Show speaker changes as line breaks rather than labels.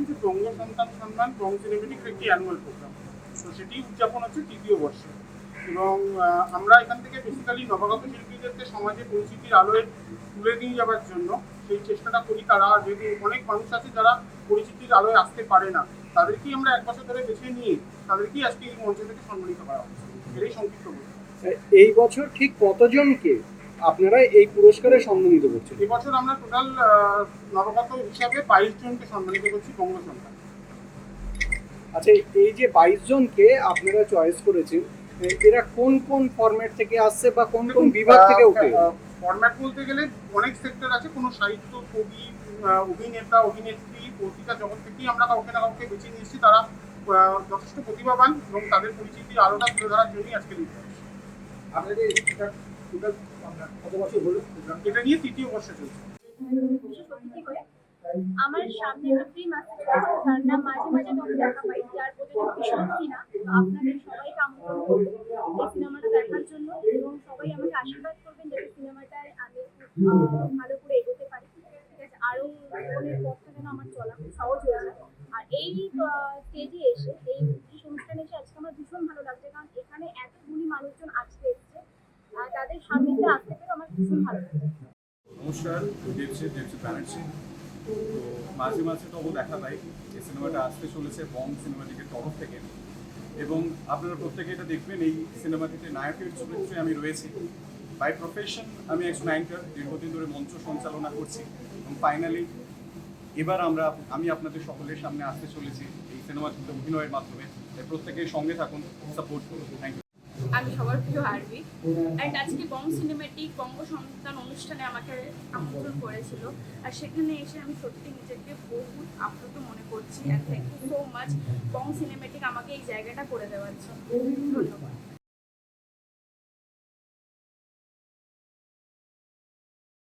Month বং সিনেমেটিক্সের একটি annual program তো সেটি উদযাপন হচ্ছে তৃতীয় বর্ষে। এবং আমরা এখান থেকে বেসিক্যালি নবাগত শিল্পীদেরকে সমাজে পরিচিতির আলোয় তুলে দিয়ে যাওয়ার জন্য সেই চেষ্টাটা করি। তারা যদি অনেক মানুষ আছে যারা পরিচিতির আলোয় আসতে পারে না, তাদেরকেই আমরা এক বছর ধরে বেছে নিয়ে তাদেরকেই আজকে এই মঞ্চ থেকে সম্মানিত করা হচ্ছে। এটাই সংক্ষিপ্ত
এই বছর ঠিক কতজনকে আপনারা এই পুরস্কারে সম্মানিত করছেন।
এবছর আমরা টোটাল নবাগত হিসাবে বাইশ জনকে সম্মানিত করছি বঙ্গ সরকার।
আচ্ছা এই যে বাইশ জনকে আপনারা চয়েস করেছেন এরা কোন কোন ফরম্যাট থেকে আসছে বা কোন কোন বিভাগ থেকে উঠে?
ফরম্যাট বলতে গেলে অনেক সেক্টর আছে কোনো সাহিত্য কবি অভিনেতা অভিনেত্রী পত্রিকা জগৎ থেকেই আমরা কাউকে না কাউকে বেছে নিয়েছি তারা যথেষ্ট প্রতিভাবান এবং তাদের পরিচিতি আলোটা তুলে ধরার জন্যই আজকে
আপনাদের এটা
নিয়ে তৃতীয় বর্ষে চলছে।
আমার সামনে একটা ফিল্ম আসছে যার নাম মাঝে মাঝে তোমরা দেখা পাই, যার প্রযোজক ভীষণ সিনা আপনাদের সবাইকে আমন্ত্রণ করব এই সিনেমাটা দেখার জন্য এবং সবাই আমাকে আশীর্বাদ করবেন যাতে সিনেমাটায় আমি ভালো করে এগোতে পারি। ঠিক আছে আরও জীবনের পথটা যেন আমার চলা খুব সহজ হয়ে যায়। আর এই স্টেজে এসে, এই বিশেষ অনুষ্ঠানে এসে আজকে আমার ভীষণ ভালো লাগছে কারণ এখানে এত গুণী মানুষজন আজকে এসছে
নমস্কার ব্যানার্জি। তো মাঝে মাঝে তবু দেখা পাই, এই সিনেমাটা আসতে চলেছে বং সিনেমাটিকের তরফ থেকে। এবং আপনারা প্রত্যেকে এটা দেখবেন, এই সিনেমাটিতে নায়কের চরিত্রে আমি রয়েছি। বাই প্রফেশন আমি একজন অ্যাঙ্কার দীর্ঘদিন ধরে মঞ্চ সঞ্চালনা করছি। এবং ফাইনালি এবার আমরা, আমি আপনাদের সকলের সামনে আসতে চলেছি এই সিনেমাটিতে অভিনয়ের মাধ্যমে। তাই প্রত্যেকের সঙ্গে থাকুন সাপোর্ট করুন। থ্যাংক ইউ
আমি সবার প্রিয় আরবি অ্যান্ড আজকে বং সিনেমেটিক বঙ্গ সন্তান অনুষ্ঠানে আমাকে আমন্ত্রণ করেছিল। আর সেখানে এসে আমি সত্যি নিজেকে বহুত আপ্লুত মনে করছি। And thank you so much Bong cinematic আমাকে এই জায়গাটা করে দেওয়ার জন্য। ধন্যবাদ।